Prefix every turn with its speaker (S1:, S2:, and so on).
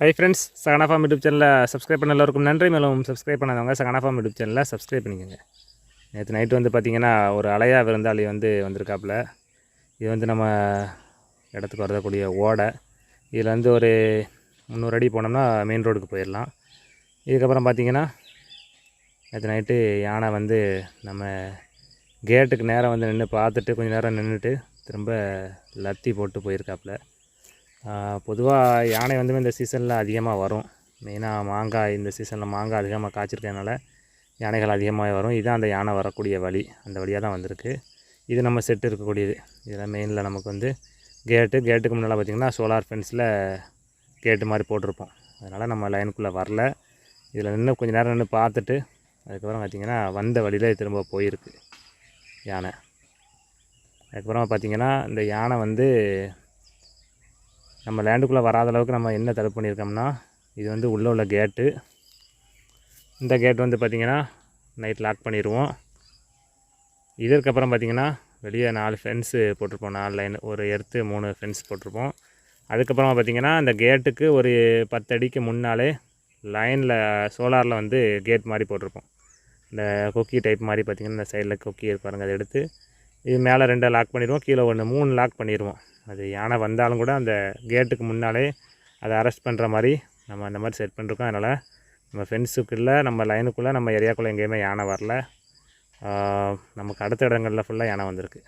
S1: Hi friends Sahana farm YouTube சேனலில் subscribe பண்ண எல்லாருக்கும் நன்றி. மேலும் சப்ஸ்கிரைப் பண்ணாதவங்க சகனா ஃபார்ம் யூடியூப் சேனலில் சப்ஸ்கிரைப் பண்ணிக்கோங்க. நேற்று நைட்டு வந்து பார்த்திங்கன்னா ஒரு அலையா விருந்தாளி வந்து வந்திருக்காப்புல. இது வந்து நம்ம இடத்துக்கு வரக்கூடிய ஓடை. இதில் வந்து ஒரு முந்நூறு அடி போனோம்னா மெயின் ரோடுக்கு போயிடலாம் இதுக்கப்புறம் பார்த்திங்கன்னா நேற்று நைட்டு யானை வந்து நம்ம கேட்டுக்கு நேரம் வந்து நின்று பார்த்துட்டு கொஞ்சம் நேரம் நின்றுட்டு திரும்ப லத்தி போட்டு போயிருக்காப்புல. பொதுவாக யானை வந்து இந்த சீசனில் அதிகமாக வரும். மெயினாக மாங்காய் இந்த சீசனில் மாங்காய் அதிகமாக காய்ச்சிருக்கனால யானைகள் அதிகமாக வரும். இதுதான் அந்த யானை வரக்கூடிய வழி. அந்த வழியாக தான் வந்திருக்கு. இது நம்ம செட்டு இருக்கக்கூடியது. இதில் மெயினில் நமக்கு வந்து கேட்டு கேட்டுக்கு முன்னால் பார்த்திங்கன்னா சோலார் ஃபென்ஸில் கேட்டு மாதிரி போட்டிருப்போம். அதனால் நம்ம லைனுக்குள்ளே வரல. இதில் நின்று கொஞ்சம் நேரம் நின்று பார்த்துட்டு அதுக்கப்புறம் பார்த்திங்கன்னா வந்த வழியில் திரும்ப போயிருக்கு. யானை. அதுக்கப்புறமா பார்த்திங்கன்னா இந்த யானை வந்து நம்ம லேண்டுக்குள்ளே வராத அளவுக்கு நம்ம என்ன தடுப்பு பண்ணியிருக்கோம்னா இது வந்து உள்ளே உள்ள கேட்டு இந்த கேட் வந்து பார்த்திங்கன்னா நைட் லாக் பண்ணிடுவோம் இதற்கப்புறம் பார்த்திங்கன்னா வெளியே நாலு ஃபென்ஸு போட்டிருப்போம். நாலு லைன் ஒரு எர்த்து மூணு ஃபென்ஸ் போட்டிருப்போம். அதுக்கப்புறமா பார்த்திங்கன்னா இந்த கேட்டுக்கு ஒரு பத்து அடிக்கு முன்னாலே லைனில் சோலாரில் வந்து கேட் மாதிரி போட்டிருப்போம். இந்த கொக்கி டைப் மாதிரி பார்த்திங்கன்னா இந்த சைடில் கொக்கி இருப்பாருங்க அதை எடுத்து இது மேலே ரெண்டை லாக் பண்ணிடுவோம் கீழே ஒன்று மூணு லாக் பண்ணிடுவோம். அது யானை வந்தாலும் கூட அந்த கேட்டுக்கு முன்னாலே அதை அரெஸ்ட் பண்ணுற மாதிரி நம்ம அந்த மாதிரி செட் பண்ணிருக்கோம். அதனால் நம்ம ஃப்ரெண்ட்ஸுக்குள்ளே நம்ம லைனுக்குள்ளே நம்ம ஏரியாக்குள்ளே எங்கேயுமே யானை வரல. நமக்கு அடுத்த இடங்களில் ஃபுல்லாக யானை வந்திருக்கு.